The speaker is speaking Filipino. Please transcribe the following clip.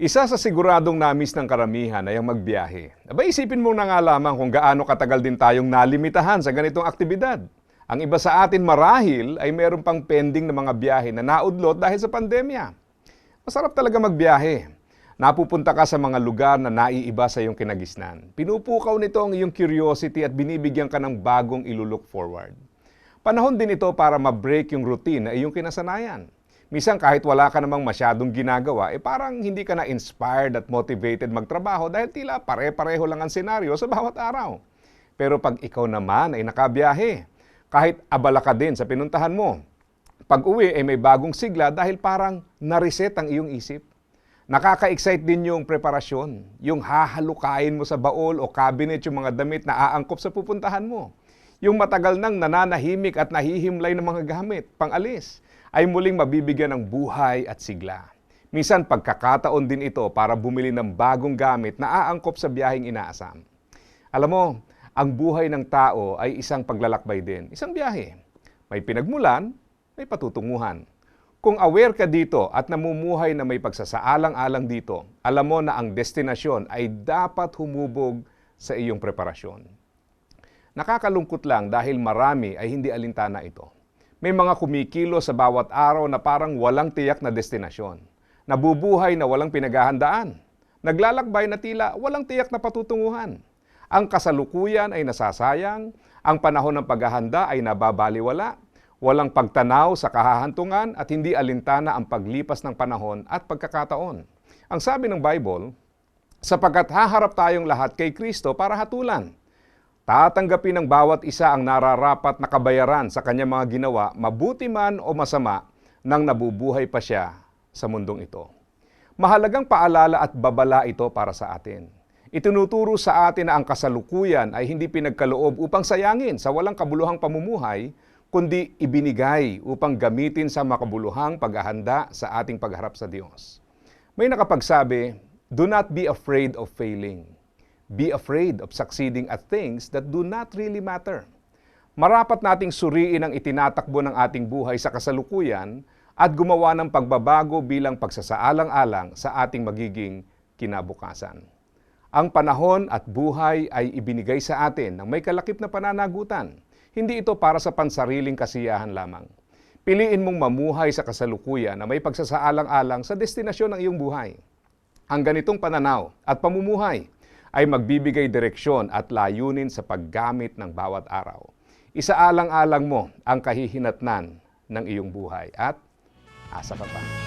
Isa sa siguradong namis ng karamihan ay ang magbiyahe. Aba isipin mo na nga lamang kung gaano katagal din tayong nalimitahan sa ganitong aktibidad. Ang iba sa atin marahil ay meron pang pending na mga biyahe na naudlot dahil sa pandemya. Masarap talaga magbiyahe. Napupunta ka sa mga lugar na naiiba sa iyong kinagisnan. Pinupukaw nito ang iyong curiosity at binibigyan ka ng bagong ilulook forward. Panahon din ito para ma-break yung routine na iyong kinasanayan. Minsan kahit wala ka namang masyadong ginagawa, eh parang hindi ka na inspired at motivated magtrabaho dahil tila pare-pareho lang ang senaryo sa bawat araw. Pero pag ikaw naman ay nakabiyahe, kahit abala ka din sa pinuntahan mo, pag uwi ay may bagong sigla dahil parang na-reset ang iyong isip. Nakaka-excite din yung preparasyon, yung hahalukain mo sa baol o cabinet yung mga damit na aangkop sa pupuntahan mo. Yung matagal nang nananahimik at nahihimlay ng mga gamit, pangalis, ay muling mabibigyan ng buhay at sigla. Minsan pagkakataon din ito para bumili ng bagong gamit na aangkop sa biyaheng inaasam. Alam mo, ang buhay ng tao ay isang paglalakbay din, isang biyahe. May pinagmulan, may patutunguhan. Kung aware ka dito at namumuhay na may pagsasaalang-alang dito, alam mo na ang destinasyon ay dapat humubog sa iyong preparasyon. Nakakalungkot lang dahil marami ay hindi alintana ito. May mga kumikilo sa bawat araw na parang walang tiyak na destinasyon. Nabubuhay na walang pinaghahandaan. Naglalakbay na tila walang tiyak na patutunguhan. Ang kasalukuyan ay nasasayang, ang panahon ng paghahanda ay nababaliwala, walang pagtanaw sa kahahantungan at hindi alintana ang paglipas ng panahon at pagkakataon. Ang sabi ng Bible, sapagkat haharap tayong lahat kay Kristo para hatulan. Tatanggapin ng bawat isa ang nararapat na kabayaran sa kanyang mga ginawa, mabuti man o masama, nang nabubuhay pa siya sa mundong ito. Mahalagang paalala at babala ito para sa atin. Itinuturo sa atin na ang kasalukuyan ay hindi pinagkaloob upang sayangin sa walang kabuluhang pamumuhay, kundi ibinigay upang gamitin sa makabuluhang paghahanda sa ating pagharap sa Diyos. May nakapagsabi, Do not be afraid of failing. Be afraid of succeeding at things that do not really matter. Marapat nating suriin ang itinatakbo ng ating buhay sa kasalukuyan at gumawa ng pagbabago bilang pagsasaalang-alang sa ating magiging kinabukasan. Ang panahon at buhay ay ibinigay sa atin ng may kalakip na pananagutan. Hindi ito para sa pansariling kasiyahan lamang. Piliin mong mamuhay sa kasalukuyan na may pagsasaalang-alang sa destinasyon ng iyong buhay. Ang ganitong pananaw at pamumuhay ay magbibigay direksyon at layunin sa paggamit ng bawat araw. Isaalang-alang mo ang kahihinatnan ng iyong buhay at asa ka pa.